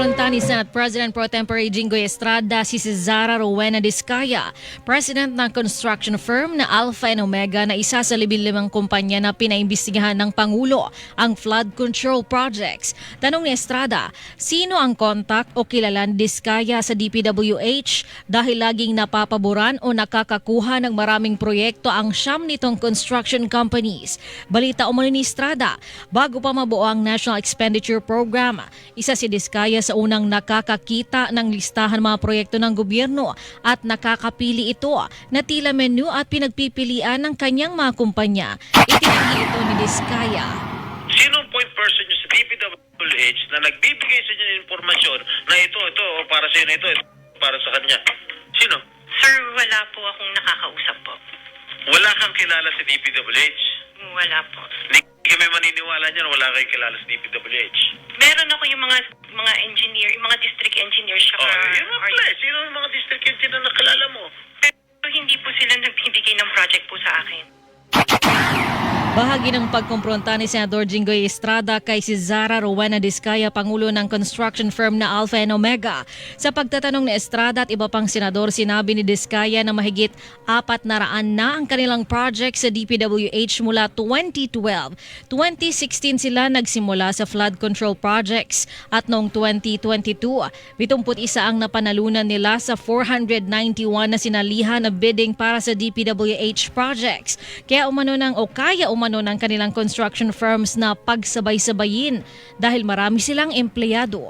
Kinompronta ni Senate President Pro Tempore Jingoy Estrada si Cesara Rowena Discaya, president ng construction firm na Alpha and Omega na isa sa libil-limang kumpanya na pinaimbestigahan ng Pangulo ang flood control projects. Tanong ni Estrada, sino ang contact o kilala ni Discaya sa DPWH dahil laging napapaboran o nakakakuha ng maraming proyekto ang siyam nitong construction companies. Balita umano ni Estrada, bago pa mabuo ang National Expenditure Program, isa si Diskaya sa unang nakakakita ng listahan mga proyekto ng gobyerno at nakakapili ito na tila menu at pinagpipilian ng kanyang mga kumpanya. Itinanggi ito ni Diskaya. Sino ang point person sa DPWH na nagbibigay sa inyo ng informasyon na ito, ito, o para sa inyo, ito, ito, para sa kanya? Sino? Sir, wala po akong nakakausap po. Wala kang kilala sa DPWH. Wala po. Hindi kami maniniwala niyan, wala kayong kilala sa DPWH. Meron ako yung mga mga engineer, yung mga district engineers siya. Oh, yun nga pala eh. Sino ang mga district engineer na nakilala mo? Pero hindi po sila nagbibigay ng project po sa akin. Bahagi ng pagkumpronta ni Senador Jinggoy Estrada kay si Zara Rowena Discaya, Pangulo ng construction firm na Alpha and Omega. Sa pagtatanong ni Estrada at iba pang senador, sinabi ni Discaya na mahigit apat na raan na ang kanilang project sa DPWH mula 2012. 2016 sila nagsimula sa flood control projects at noong 2022, 71 ang napanalunan nila sa 491 na sinalihan na bidding para sa DPWH projects. Kaya umano ng o kaya umano ng kanilang construction firms na pagsabay-sabayin dahil marami silang empleyado.